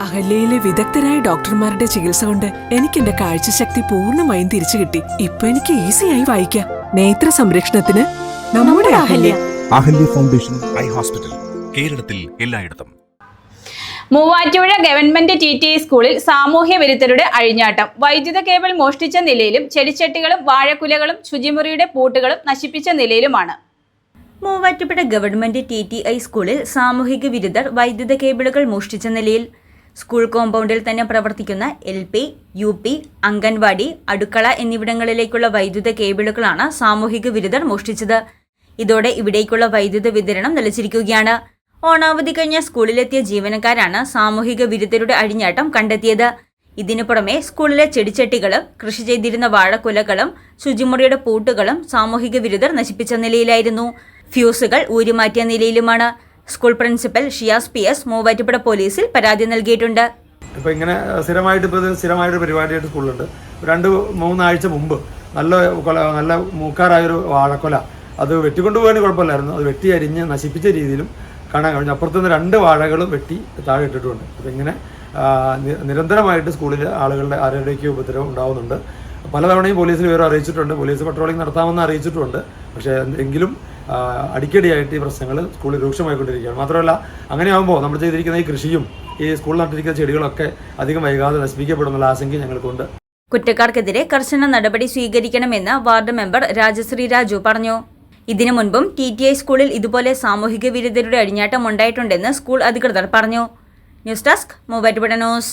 അഹല്യയിലെ വിദഗ്ധരായ ഡോക്ടർമാരുടെ ചികിത്സ കൊണ്ട് എനിക്ക് എന്റെ കാഴ്ചശക്തി പൂർണമായും തിരിച്ചു കിട്ടി. ഇപ്പൊ എനിക്ക് ഈസിയായി വായിക്കാം. നേത്ര സംരക്ഷണത്തിന് നമ്മുടെ Ahalya. Ahalya. Foundation eye hospital കേരളത്തിൽ എല്ലായിടത്തും. മൂവാറ്റുപുഴ ഗവൺമെന്റ് ടി ടി സ്കൂളിൽ സാമൂഹ്യ വിരുദ്ധരുടെ അഴിഞ്ഞാട്ടം. വൈദ്യുത കേബിൾ മോഷ്ടിച്ച നിലയിലും ചെടിച്ചട്ടികളും വാഴക്കുലകളും ശുചിമുറിയുടെ പൂട്ടുകളും നശിപ്പിച്ച നിലയിലുമാണ്. Muvattupuzha government T T I സ്കൂളിൽ സാമൂഹിക വിരുദ്ധർ വൈദ്യുത കേബിളുകൾ മോഷ്ടിച്ച നിലയിൽ സ്കൂൾ കോമ്പൗണ്ടിൽ തന്നെ പ്രവർത്തിക്കുന്ന L P U P anganwadi അടുക്കള എന്നിവിടങ്ങളിലേക്കുള്ള വൈദ്യുത കേബിളുകളാണ് സാമൂഹിക വിരുദ്ധർ മോഷ്ടിച്ചത്. ഇതോടെ ഇവിടേക്കുള്ള വൈദ്യുത വിതരണം നിലച്ചിരിക്കുകയാണ്. ഓണാവധി കഴിഞ്ഞ സ്കൂളിലെത്തിയ ജീവനക്കാരാണ് സാമൂഹിക വിരുദ്ധരുടെ അഴിഞ്ഞാട്ടം കണ്ടെത്തിയത്. ഇതിനു പുറമെ സ്കൂളിലെ ചെടിച്ചട്ടികളും കൃഷി ചെയ്തിരുന്ന വാഴക്കുലകളും ശുചിമുറിയുടെ പൂട്ടുകളും സാമൂഹിക വിരുദ്ധർ നശിപ്പിച്ച നിലയിലായിരുന്നു. ഫ്യൂസുകൾ ഊരിമാറ്റിയ നിലയിലുമാണ്. School principal Shiyas P S Muvattupuzha പോലീസിൽ പരാതി നൽകിയിട്ടുണ്ട്. ഇപ്പോൾ ഇങ്ങനെ സ്ഥിരമായിട്ട് ഇപ്പോൾ സ്ഥിരമായിട്ട് പരിപാടിയായിട്ട് സ്കൂളിലുണ്ട്. രണ്ട് മൂന്നാഴ്ച മുമ്പ് നല്ല കൊല നല്ല മൂക്കാറായൊരു വാഴക്കൊല. അത് വെട്ടിക്കൊണ്ടുപോകാൻ കുഴപ്പമില്ലായിരുന്നു. അത് വെട്ടി അരിഞ്ഞ് നശിപ്പിച്ച രീതിയിലും കാണാൻ കഴിഞ്ഞു. അപ്പുറത്തുനിന്ന് രണ്ട് വാഴകളും വെട്ടി താഴെ ഇട്ടിട്ടുണ്ട്. അപ്പം ഇങ്ങനെ നിരന്തരമായിട്ട് സ്കൂളിൽ ആളുകളുടെ ആരുടെയൊക്കെ ഉപദ്രവം ഉണ്ടാവുന്നുണ്ട്. പലതവണയും പോലീസിൽ വിവരം അറിയിച്ചിട്ടുണ്ട്. പോലീസ് പട്രോളിംഗ് നടത്താമെന്ന് അറിയിച്ചിട്ടുണ്ട്. പക്ഷേ എങ്കിലും അടിക്കടിയായിട്ട് ഈ പ്രശ്നങ്ങൾ സ്കൂളിൽ രൂക്ഷമായിക്കൊണ്ടിരിക്കുകയാണ്. മാത്രമല്ല അങ്ങനെയാകുമ്പോൾ നമ്മൾ ചെയ്തിരിക്കുന്ന ഈ കൃഷിയും ഈ സ്കൂളിൽ നട്ടിരിക്കുന്ന ചെടികളൊക്കെ അധികം വൈകാതെ നശിപ്പിക്കപ്പെടുന്നുള്ള ആശങ്ക ഞങ്ങൾക്കുണ്ട്. കുറ്റക്കാർക്കെതിരെ കർശന നടപടി സ്വീകരിക്കണമെന്ന് വാർഡ് മെമ്പർ രാജശ്രീ രാജു പറഞ്ഞു. ഇതിനു മുൻപും ടി ടി ഐ സ്കൂളിൽ ഇതുപോലെ സാമൂഹിക വിരുദ്ധരുടെ അടിഞ്ഞാട്ടം ഉണ്ടായിട്ടുണ്ടെന്ന് സ്കൂൾ അധികൃതർ പറഞ്ഞു. News desk Muvattupuzha news.